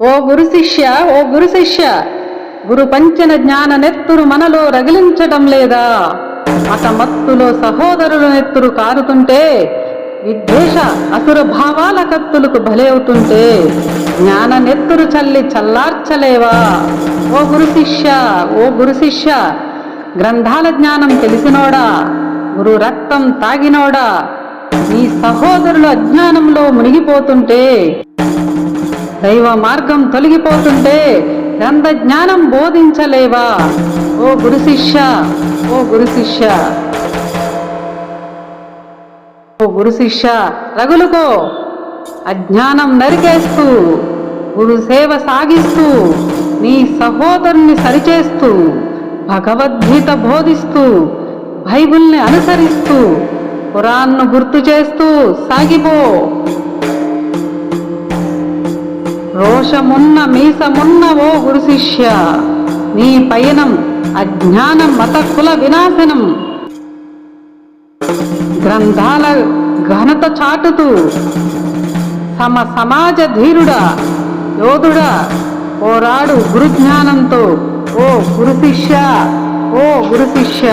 ఓ గురు శిష్య ఓ గురు శిష్య గురు పంచన జ్ఞాన నెత్తురు మనలో రగిలించటం లేదా? మత మత్తులో సహోదరుల నెత్తురు కారుతుంటే విద్వేష అసుర భావాల కత్తులకు భలే అవుతుంటే జ్ఞాన నెత్తురు చల్లి చల్లార్చలేవా? ఓ గురు శిష్య ఓ గురు శిష్య గ్రంథాల జ్ఞానం తెలిసినోడా? గురు రక్తం తాగినోడా? నీ సహోదరులు అజ్ఞానంలో మునిగిపోతుంటే దైవ మార్గం తొలగిపోతుంటే గ్రంథ జ్ఞానం బోధించలేవా? ఓ గురు శిష్య ఓ గురు శిష్య. ఓ గురు శిష్య రగులుకో. అజ్ఞానం నరికేస్తూ గురు సేవ సాగిస్తూ నీ సహోదరుని సరిచేస్తూ భగవద్గీత బోధిస్తూ బైబుల్ని అనుసరిస్తూ ఖురాన్ను గుర్తు చేస్తూ సాగిపో. రోషమున్న మీసమున్న ఓ గురు శిష్య. నీ పయనం అజ్ఞానం మత కుల వినాశనం. గ్రంథాల ఘనత చాటుతూ సమ సమాజ ధీరుడా యోధుడా పోరాడు గురుజ్ఞానంతో ఓ గురు శిష్య ఓ గురు శిష్య.